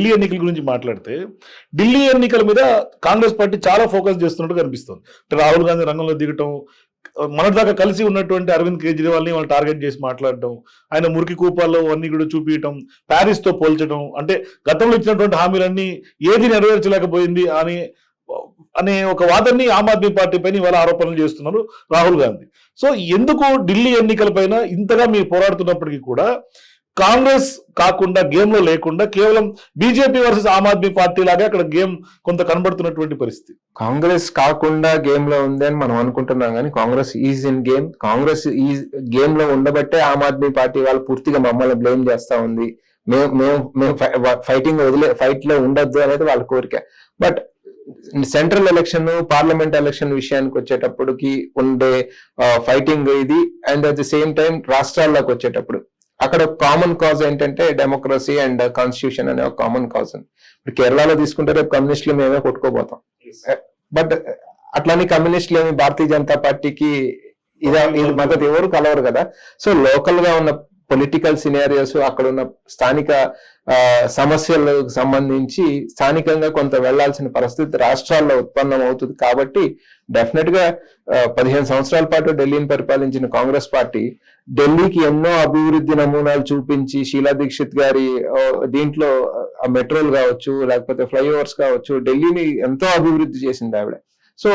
ఢిల్లీ ఎన్నికల గురించి మాట్లాడితే ఢిల్లీ ఎన్నికల మీద కాంగ్రెస్ పార్టీ చాలా ఫోకస్ చేస్తున్నట్టు కనిపిస్తుంది. అంటే రాహుల్ గాంధీ రంగంలో దిగటం మొన్నటిదాకా కలిసి ఉన్నటువంటి అరవింద్ కేజ్రీవాల్ని వాళ్ళు టార్గెట్ చేసి మాట్లాడటం ఆయన మురికి కూపాల్లో అన్ని కూడా చూపించడం ప్యారిస్తో పోల్చడం అంటే గతంలో ఇచ్చినటువంటి హామీలన్నీ ఏది నెరవేర్చలేకపోయింది అని అనే ఒక వాదన్ని ఆమ్ ఆద్మీ పార్టీ పైన ఇవాళ ఆరోపణలు చేస్తున్నారు రాహుల్ గాంధీ. సో ఎందుకు ఢిల్లీ ఎన్నికల పైన ఇంతగా మీరు పోరాడుతున్నప్పటికీ కూడా కాంగ్రెస్ కాకుండా గేమ్లో లేకుండా కేవలం BJP versus Aam Aadmi Party లాగా అక్కడ గేమ్ కొంత కనబడుతున్నటువంటి పరిస్థితి. కాంగ్రెస్ కాకుండా గేమ్లో ఉంది అని మనం అనుకుంటున్నాం కానీ Congress is in game. Congress ఈ గేమ్లో ఉండబట్టే ఆమ్ ఆద్మీ పార్టీ వాళ్ళు పూర్తిగా మమ్మల్ని బ్లేమ్ చేస్తా ఉంది. మేము మేము మేము ఫైటింగ్ వదిలే ఫైట్లో ఉండొద్దు అనేది వాళ్ళ కోరిక. But central election parliament election విషయానికి వచ్చేటప్పటికి ఉండే ఫైటింగ్ ఇది. And at the same time రాష్ట్రాల్లోకి వచ్చేటప్పుడు అక్కడ కామన్ కాజ్ ఏంటంటే డెమోక్రసీ అండ్ కాన్స్టిట్యూషన్ అనే ఒక కామన్ కాజ్ ఉంది. ఇప్పుడు కేరళలో తీసుకుంటే రేపు కమ్యూనిస్టులు మేమే కొట్టుకోబోతాం. బట్ అట్లానే కమ్యూనిస్టులు ఏమి భారతీయ జనతా పార్టీకి ఇదే ఇది మద్దతు ఎవరు కలవరు కదా. సో లోకల్గా ఉన్న పొలిటికల్ సినారియోస్ అక్కడ ఉన్న స్థానిక ఆ, సమస్యలకు సంబంధించి స్థానికంగా కొంత వెళ్ళాల్సిన పరిస్థితి రాష్ట్రాల్లో ఉత్పన్నం అవుతుంది. కాబట్టి డెఫినెట్గా పదిహేను సంవత్సరాల పాటు ఢిల్లీని పరిపాలించిన కాంగ్రెస్ పార్టీ ఢిల్లీకి ఎన్నో అభివృద్ధి నమూనాలు చూపించి షీలా దీక్షిత్ గారి దీంట్లో మెట్రోలు కావచ్చు లేకపోతే ఫ్లైఓవర్స్ కావచ్చు ఢిల్లీని ఎంతో అభివృద్ధి చేసింది ఆవిడ. సో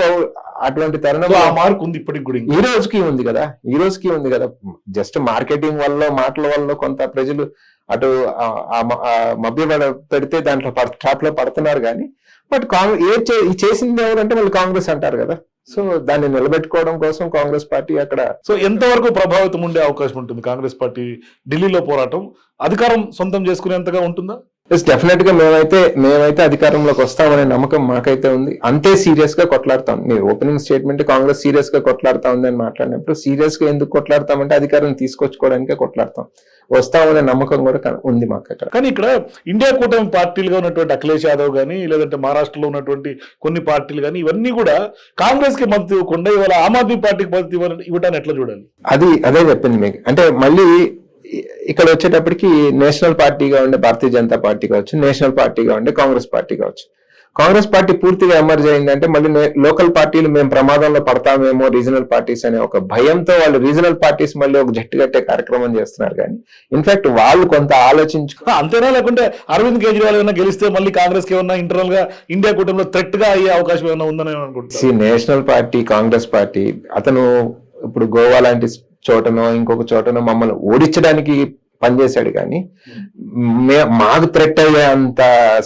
అటువంటి సో తరుణం ఆ మార్క్ ఉంది ఇప్పటికి కూడా. ఈ రోజుకి ఉంది కదా ఈ రోజుకి ఉంది కదా. జస్ట్ మార్కెటింగ్ వల్ల మాటల వల్ల కొంత ప్రజలు అటు ఆ- ఆ మ- ఆ మభ్య పడ- పెడితే దాంట్లో ట్రాప్లో పడుతున్నారు కానీ బట్ కాంగ్రెస్ ఏ చేసింది ఎవరంటే వాళ్ళు కాంగ్రెస్ అంటారు కదా. సో దాన్ని నిలబెట్టుకోవడం కోసం కాంగ్రెస్ పార్టీ అక్కడ సో ఎంతవరకు ప్రభావితం ఉండే అవకాశం ఉంటుంది కాంగ్రెస్ పార్టీ ఢిల్లీలో పోరాటం? అధికారం సొంతం చేసుకునేంతగా ఉంటుందా? డెఫినెట్గా మేమైతే మేమైతే అధికారంలోకి వస్తామనే నమ్మకం మాకైతే ఉంది. అంతే సీరియస్గా కొట్లాడతాం. మీరు ఓపెనింగ్ స్టేట్మెంట్ కాంగ్రెస్ సీరియస్గా కొట్లాడుతా ఉంది అని మాట్లాడినప్పుడు సీరియస్గా ఎందుకు కొట్లాడతామంటే అధికారం తీసుకొచ్చుకోవడానికే కొట్లాడతాం. వస్తామనే నమ్మకం కూడా ఉంది మాకు అక్కడ కానీ ఇక్కడ ఇండియా కూటమి పార్టీలుగా ఉన్నటువంటి అఖిలేష్ యాదవ్ కానీ లేదంటే మహారాష్ట్రలో ఉన్నటువంటి కొన్ని పార్టీలు కానీ ఇవన్నీ కూడా కాంగ్రెస్కి మద్దతు ఇవ్వకుండా ఇవాళ ఆమ్ ఆద్మీ పార్టీకి మద్దతు ఇవ్వాలని ఇవ్వటాన్ని ఎట్లా చూడాలి? అది అదే చెప్పింది మీకు. అంటే మళ్ళీ ఇక్కడ వచ్చేటప్పటికి నేషనల్ పార్టీగా ఉండే భారతీయ జనతా పార్టీ కావచ్చు నేషనల్ పార్టీగా ఉండే కాంగ్రెస్ పార్టీ కావచ్చు. కాంగ్రెస్ పార్టీ పూర్తిగా ఎమర్జ్ అయిందంటే మళ్ళీ లోకల్ పార్టీలు మేము ప్రమాదంలో పడతామేమో రీజనల్ పార్టీస్ అనే ఒక భయంతో వాళ్ళు రీజనల్ పార్టీస్ మళ్ళీ ఒక జట్టు కట్టే కార్యక్రమం చేస్తున్నారు కానీ ఇన్ఫాక్ట్ వాళ్ళు కొంత ఆలోచించు అంతేనా? లేకుంటే అరవింద్ కేజ్రీవాల్ ఏమైనా గెలిస్తే మళ్ళీ కాంగ్రెస్కి ఏమన్నా ఇంటర్నల్గా ఇండియా కూటమిలో థ్రెట్గా అయ్యే అవకాశం ఏమైనా ఉందని నేను అనుకుంటున్నాను. నేషనల్ పార్టీ కాంగ్రెస్ పార్టీ అతను ఇప్పుడు గోవా లాంటి చోటనో ఇంకొక చోటనో మమ్మల్ని ఓడించడానికి పనిచేశాడు కానీ మే- మాకు థ్రెట్ అయ్యే అంత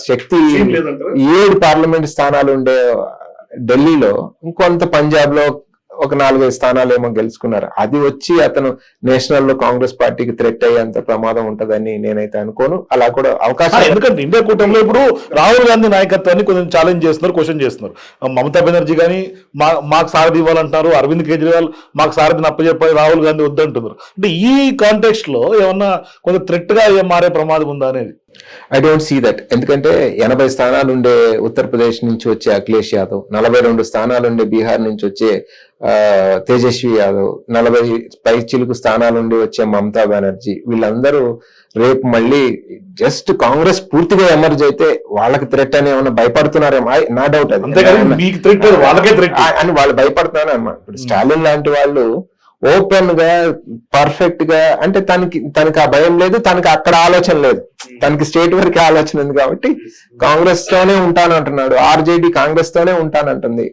శక్తి? ఏడు పార్లమెంట్ స్థానాలు ఉండే ఢిల్లీలో ఇంకొంత పంజాబ్లో ఒక నాలుగైదు స్థానాలు ఏమో గెలుచుకున్నారు. అది వచ్చి అతను నేషనల్లో కాంగ్రెస్ పార్టీకి థ్రెట్ అయ్యేంత ప్రమాదం ఉంటదని నేనైతే అనుకోను. అలా కూడా అవకాశం ఎందుకంటే ఇండియా కూటమిలో ఇప్పుడు రాహుల్ గాంధీ నాయకత్వాన్ని కొంచెం ఛాలెంజ్ చేస్తున్నారు క్వశ్చన్ చేస్తున్నారు. మమతా బెనర్జీ కానీ మా మాకు సారథి ఇవ్వాలంటున్నారు అరవింద్ కేజ్రీవాల్ మాకు సారథిని అప్పచెప్పాలి రాహుల్ గాంధీ వద్దంటున్నారు. అంటే ఈ కాంటెక్స్ట్లో ఏమన్నా కొంచెం థ్రెట్గా ఏ మారే ప్రమాదం ఉందా అనేది? ఐ డోంట్ సీ దట్ ఎందుకంటే ఎనభై స్థానాలు ఉండే ఉత్తరప్రదేశ్ నుంచి వచ్చే అఖిలేష్ యాదవ్ నలభై రెండు స్థానాలు ఉండే బీహార్ నుంచి వచ్చే తేజస్వి యాదవ్ నలభై పై చిలుకు స్థానాలు ఉండి వచ్చే మమతా బెనర్జీ వీళ్ళందరూ రేపు మళ్ళీ జస్ట్ కాంగ్రెస్ పూర్తిగా ఎమర్జ్ అయితే వాళ్ళకి థ్రెట్ అని ఏమన్నా భయపడుతున్నారేమో? నా డౌట్ అది. అని వాళ్ళు భయపడుతున్నారు అనమాట ఇప్పుడు స్టాలిన్ లాంటి వాళ్ళు ఓపెన్గా పర్ఫెక్ట్గా అంటే తనకి తనకి ఆ భయం లేదు తనకి అక్కడ ఆలోచన లేదు. తనకి స్టేట్ వరకు ఆలోచన ఉంది కాబట్టి కాంగ్రెస్ తోనే ఉంటానంటున్నాడు ఆర్జేడీ కాంగ్రెస్ తోనే ఉంటానంటుంది.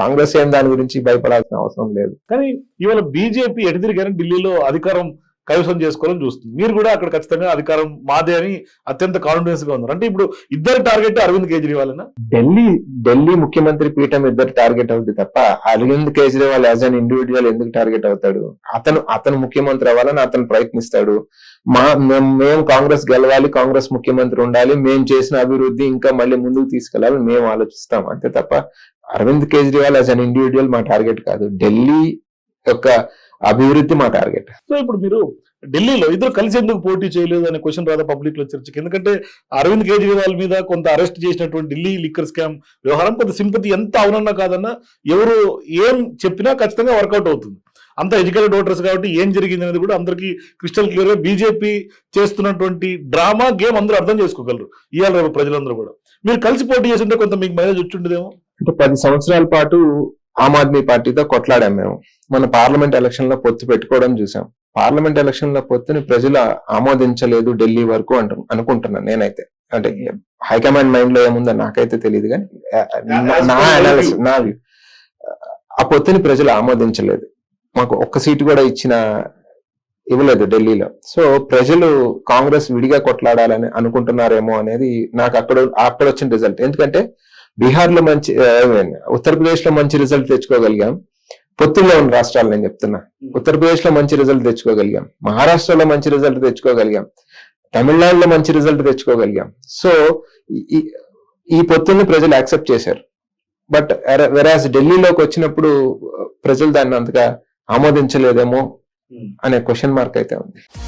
కాంగ్రెస్ ఏం దాని గురించి భయపడాల్సిన అవసరం లేదు. కానీ ఇవాళ బీజేపీ ఎటు తిరిగానే ఢిల్లీలో అధికారం కైవసం చేసుకోవాలని చూస్తుంది. మీరు కూడా అక్కడ ఖచ్చితంగా అధికారం మాదే అని అత్యంత కాన్ఫిడెన్స్గా ఉన్నారు. అంటే ఇప్పుడు ఇద్దరు టార్గెట్ అరవింద్ కేజ్రీవాల్ ఢిల్లీ ఢిల్లీ ముఖ్యమంత్రి పీఠం ఇద్దరు టార్గెట్ అవుతుంది తప్ప Arvind Kejriwal as an individual ఎందుకు టార్గెట్ అవుతాడు? అతను అతను ముఖ్యమంత్రి అవ్వాలని అతను ప్రయత్నిస్తాడు. మా మేం మేము కాంగ్రెస్ గెలవాలి కాంగ్రెస్ ముఖ్యమంత్రి ఉండాలి మేము చేసిన అభివృద్ధి ఇంకా మళ్ళీ ముందుకు తీసుకెళ్ళాలని మేము ఆలోచిస్తాం. అంతే తప్ప Arvind Kejriwal as an individual మా టార్గెట్ కాదు. ఢిల్లీ యొక్క అభివృద్ధి మా టార్గెట్ సో ఇప్పుడు మీరు ఢిల్లీలో ఇద్దరు కలిసి ఎందుకు పోటీ చేయలేదు అనే క్వశ్చన్ రాదా పబ్లిక్లో చర్చకి? ఎందుకంటే అరవింద్ కేజ్రీవాల్ మీద కొంత అరెస్ట్ చేసినటువంటి ఢిల్లీ లిక్కర్ స్కామ్ వ్యవహారం కొంత సింపతి ఎంత అవునన్నా కాదన్నా ఎవరు ఏం చెప్పినా ఖచ్చితంగా వర్కౌట్ అవుతుంది. అంత ఎడ్యుకేటెడ్ ఓటర్స్ కాబట్టి ఏం జరిగింది అనేది కూడా అందరికీ క్రిస్టల్ క్లియర్గా బీజేపీ చేస్తున్నటువంటి డ్రామా గేమ్ అందరూ అర్థం చేసుకోగలరు. ఇవాళ రేపు ప్రజలందరూ కూడా. మీరు కలిసి పోటీ చేస్తుంటే కొంత మీకు మైలేజ్ వచ్చిండేదేమో అంటే పది సంవత్సరాల పాటు ఆమ్ ఆద్మీ పార్టీతో కొట్లాడాం మేము. మన పార్లమెంట్ ఎలక్షన్లో పొత్తు పెట్టుకోవడం చూసాం. పార్లమెంట్ ఎలక్షన్లో పొత్తుని ప్రజలు ఆమోదించలేదు ఢిల్లీ వరకు అంటు అనుకుంటున్నాను నేనైతే. అంటే హైకమాండ్ మైండ్లో ఏముందో నాకైతే తెలియదు కానీ నా- అనాలిసిస్ నా. ఆ పొత్తుని ప్రజలు ఆమోదించలేదు. మాకు ఒక్క సీటు కూడా ఇచ్చిన ఇవ్వలేదు ఢిల్లీలో. సో ప్రజలు కాంగ్రెస్ విడిగా కొట్లాడాలని అనుకుంటున్నారేమో అనేది నాకు అక్కడ అక్కడ వచ్చిన రిజల్ట్ ఎందుకంటే బీహార్లో మంచి ఉత్తరప్రదేశ్లో మంచి రిజల్ట్ తెచ్చుకోగలిగాం. పొత్తుల్లో ఉన్న రాష్ట్రాలు నేను చెప్తున్నా. ఉత్తరప్రదేశ్లో మంచి రిజల్ట్ తెచ్చుకోగలిగాం. మహారాష్ట్రలో మంచి రిజల్ట్ తెచ్చుకోగలిగాం. తమిళనాడులో మంచి రిజల్ట్ తెచ్చుకోగలిగాం. సో ఈ- పొత్తుల్ని ప్రజలు యాక్సెప్ట్ చేశారు. బట్ వెరాజ్ ఢిల్లీలోకి వచ్చినప్పుడు ప్రజలు దాన్ని అంతగా ఆమోదించలేదేమో అనే క్వశ్చన్ మార్క్ అయితే ఉంది.